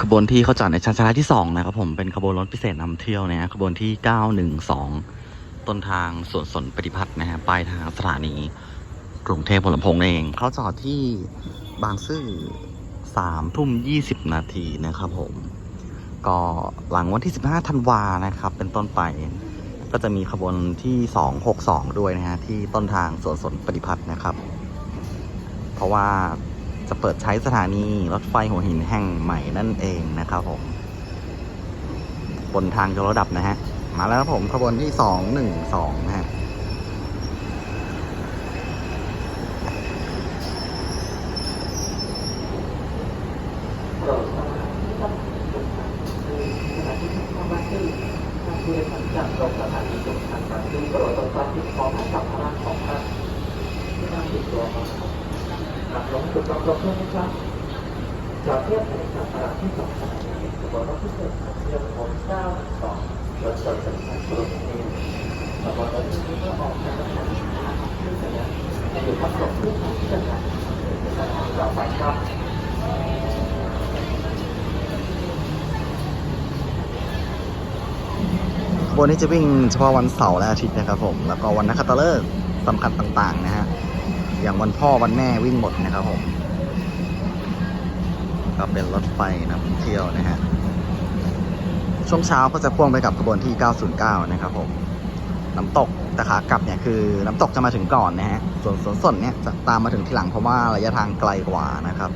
ขบวนที่เขาจอดในชั้นชาลาที่สองนะครับผมเป็นขบวนรถพิเศษนำเที่ยวนะฮะขบวนที่เก้าหนึ่งสองต้นทางสวนสนปฏิพัฒน์นะฮะปลายทางสถานีกรุงเทพพลำโพงนั่นเอง เขาจอดที่บางซื่อสามทุ่มยี่สิบนาทีนะครับผมก็หลังวันที่ 15 ธันวานะครับ เป็นต้นไป ก็จะมีขบวนที่ 262 ด้วยนะฮะที่ต้นทางสวนสนปฏิพัฒน์นะครับ เพราะว่า จะเปิดใช้สถานีรถไฟหัวหินแห่งใหม่นั่นเองนะครับผมบนทางยกระดับนะฮะ มาแล้วครับผมขบวนที่212นะฮะโปรดทราบที่ต้องจุดผ่านคือสถานีต้องเที่ยวบ้านซื่อทางผู้โดยสารจากตรงสถานีจุดผ่านบางซื่อโปรดตรวจสอบที่พร้อให้กับพนักของท่านที่นั่งติดตัวมา หากลงจุดต้องครบถ้วนครับจอดเทียบในสถานีที่สองสถานีขบวนรถพิเศษเที่ยวของเก้าสองรถจอดจากทางกรุงเทพขบวนรถที่เมื่อออกจากสถานีที่สัญญาณอยู่พักหลบที่ทางที่จะผ่านสถานีต่อไปครับบนนี้จะวิ่งเฉพาะวันเสาร์และอาทิตย์นะครับผม แล้วก็วันนักขัตฤกษ์สำคัญต่างๆนะฮะ อย่างวันพ่อวันแม่วิ่งหมดนะครับผมก็เป็นรถไฟนำเที่ยวนะฮะช่วงเช้าก็จะพ่วงไปกับขบวนที่ 909 นะครับผมน้ำตกแต่ขากลับเนี่ยคือน้ำตกจะมาถึงก่อนนะฮะส่วนสวนสนเนี่ยจะตามมาถึงทีหลังเพราะว่าระยะทางไกลกว่านะครับ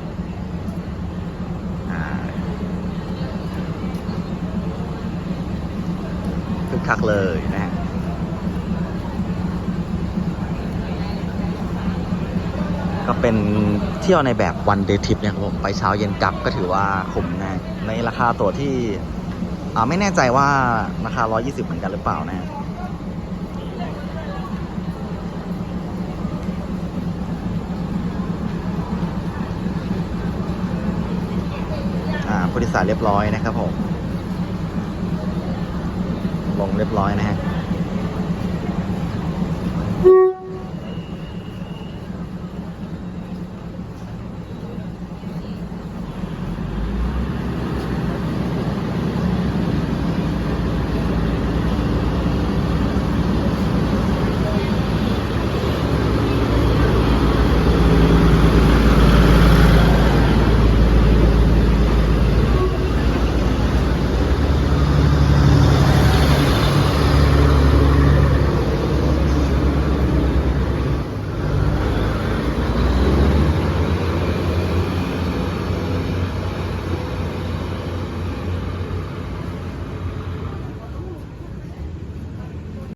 คึกคักเลยนะฮะ ก็เป็นเที่ยวในแบบวันเดย์ทริปเนี่ยครับผมไปเช้าเย็นกลับก็ถือว่าคุ้มนะในราคาตั๋วที่อ่าไม่แน่ใจว่าราคา 120 เหมือนกันหรือเปล่านะอ่าผู้โดยสารเรียบร้อยนะครับผม ลงเรียบร้อยนะฮะ